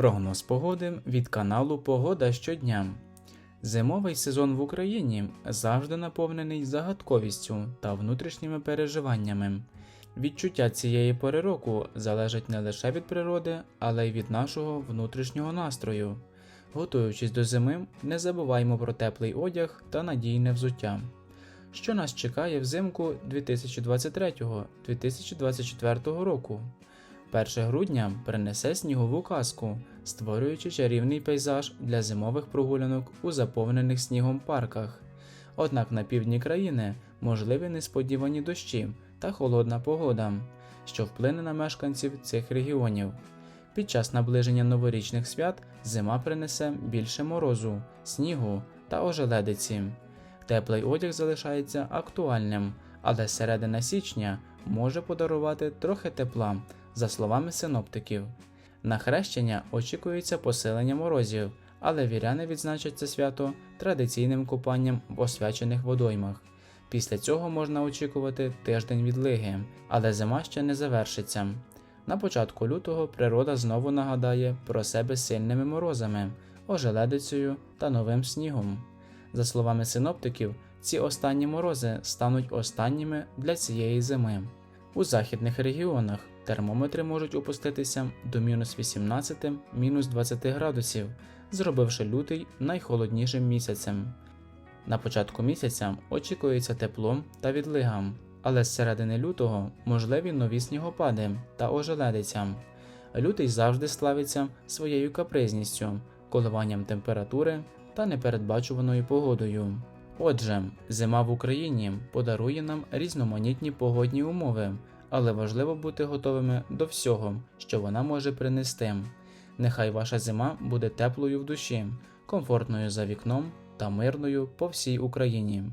Прогноз погоди від каналу Погода щодня. Зимовий сезон в Україні завжди наповнений загадковістю та внутрішніми переживаннями. Відчуття цієї пори року залежать не лише від природи, але й від нашого внутрішнього настрою. Готуючись до зими, не забуваймо про теплий одяг та надійне взуття. Що нас чекає взимку 2023-2024 року? 1 грудня принесе снігову казку, створюючи чарівний пейзаж для зимових прогулянок у заповнених снігом парках. Однак на півдні країни можливі несподівані дощі та холодна погода, що вплине на мешканців цих регіонів. Під час наближення новорічних свят зима принесе більше морозу, снігу та ожеледиці. Теплий одяг залишається актуальним, але середина січня може подарувати трохи тепла, за словами синоптиків. На хрещення очікується посилення морозів, але віряни відзначать це свято традиційним купанням в освячених водоймах. Після цього можна очікувати тиждень відлиги, але зима ще не завершиться. На початку лютого природа знову нагадає про себе сильними морозами, ожеледицею та новим снігом. За словами синоптиків, ці останні морози стануть останніми для цієї зими. У західних регіонах термометри можуть опуститися до мінус 18 мінус 20 градусів, зробивши лютий найхолоднішим місяцем. На початку місяця очікується тепло та відлига, але з середини лютого можливі нові снігопади та ожеледиця. Лютий завжди славиться своєю капризністю, коливанням температури та непередбачуваною погодою. Отже, зима в Україні подарує нам різноманітні погодні умови, але важливо бути готовими до всього, що вона може принести. Нехай ваша зима буде теплою в душі, комфортною за вікном та мирною по всій Україні.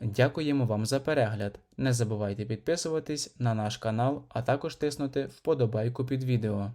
Дякуємо вам за перегляд. Не забувайте підписуватись на наш канал, а також тиснути вподобайку під відео.